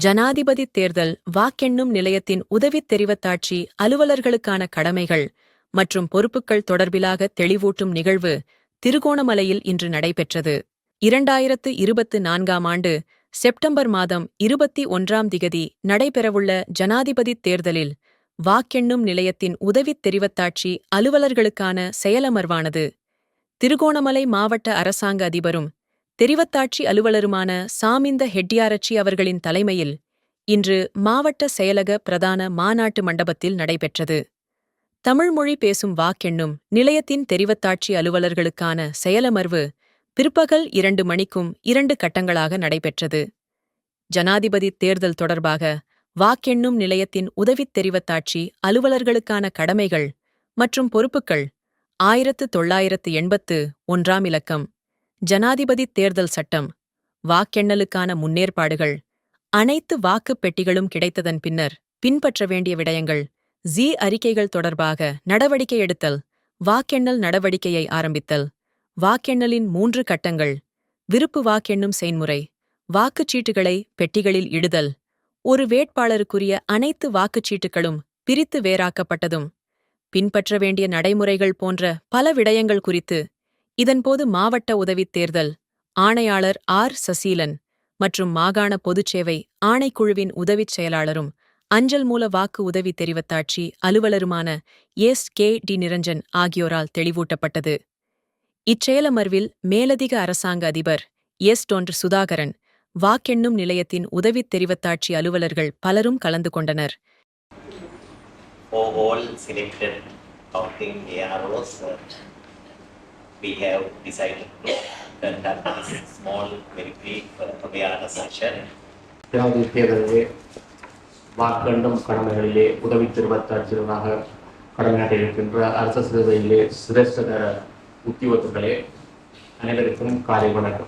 ஜனாதிபதி தேர்தல் வாக்கெண்ணும் நிலையத்தின் உதவித் தெரிவத்தாட்சி அலுவலர்களுக்கான கடமைகள் மற்றும் பொறுப்புகள் தொடர்பிலாக தெளிவூட்டும் நிகழ்வு திருகோணமலையில் இன்று நடைபெற்றது. இரண்டாயிரத்து இருபத்து நான்காம் ஆண்டு செப்டம்பர் மாதம் இருபத்தி ஒன்றாம் திகதி நடைபெறவுள்ள ஜனாதிபதி தேர்தலில் வாக்கெண்ணும் நிலையத்தின் உதவித் தெரிவத்தாட்சி அலுவலர்களுக்கான செயலமர்வானது. திருகோணமலை மாவட்ட அரசாங்க அதிபரும் தெரிவத்தாட்சி அலுவலருமான சாமிந்த ஹெட்டியாரச்சி அவர்களின் தலைமையில் இன்று மாவட்ட செயலக பிரதான மாநாட்டு மண்டபத்தில் நடைபெற்றது. தமிழ் மொழி பேசும் வாக்கெண்ணும் நிலையத்தின் தெரிவத்தாட்சி அலுவலர்களுக்கான செயலமர்வு பிற்பகல் இரண்டு மணிக்கும் இரண்டு கட்டங்களாக நடைபெற்றது. ஜனாதிபதி தேர்தல் தொடர்பாக வாக்கெண்ணும் நிலையத்தின் உதவித் தெரிவத்தாட்சி அலுவலர்களுக்கான கடமைகள் மற்றும் பொறுப்புகள் ஆயிரத்து தொள்ளாயிரத்து எண்பத்து ஒன்றாம் இலக்கம். ஜனாதிபதி தேர்தல் சட்டம் வாக்கெண்ணலுக்கான முன்னேற்பாடுகள் அனைத்து வாக்குப் பெட்டிகளும் கிடைத்ததன் பின்னர் பின்பற்ற வேண்டிய விடயங்கள் ஜி அறிக்கைகள் தொடர்பாக நடவடிக்கை எடுத்தல் வாக்கெண்ணல் நடவடிக்கையை ஆரம்பித்தல் வாக்கெண்ணலின் மூன்று கட்டங்கள் விருப்பு வாக்கெண்ணும் செயன்முறை வாக்குச்சீட்டுகளை பெட்டிகளில் இடுதல் ஒரு வேட்பாளருக்குரிய அனைத்து வாக்குச்சீட்டுகளும் பிரித்து வேறாக்கப்பட்டதும் பின்பற்ற வேண்டிய நடைமுறைகள் போன்ற பல விடயங்கள் குறித்து இதன்போது மாவட்ட உதவித் தேர்தல் ஆணையாளர் ஆர். சசீலன் மற்றும் மாகாண பொதுச்சேவை ஆணைக்குழுவின் உதவிச் செயலாளரும் அஞ்சல் மூல வாக்கு உதவி தெரிவத்தாட்சி அலுவலருமான எஸ். கே. டி. நிரஞ்சன் ஆகியோரால் தெளிவூட்டப்பட்டது. இச்செயலமர்வில் மேலதிக அரசாங்க அதிபர் எஸ். டொன்று சுதாகரன் வாக்கெண்ணும் நிலையத்தின் உதவித் தெரிவத்தாட்சி அலுவலர்கள் பலரும் கலந்து கொண்டனர். For all selected counting AROs, we have decided to conduct this small, very brief uh, session. ஜனாதிபதி தேர்தலிலே வாக்கெண்ணும் கடமைகளிலே உதவி திருவத்தாட்சியராக கடமையாற்றியிருக்கின்ற அரச சிறுவையிலே சிரேஷ்ட உத்தியோகத்தர்களே அனைவருக்கும் காலை வணக்கம்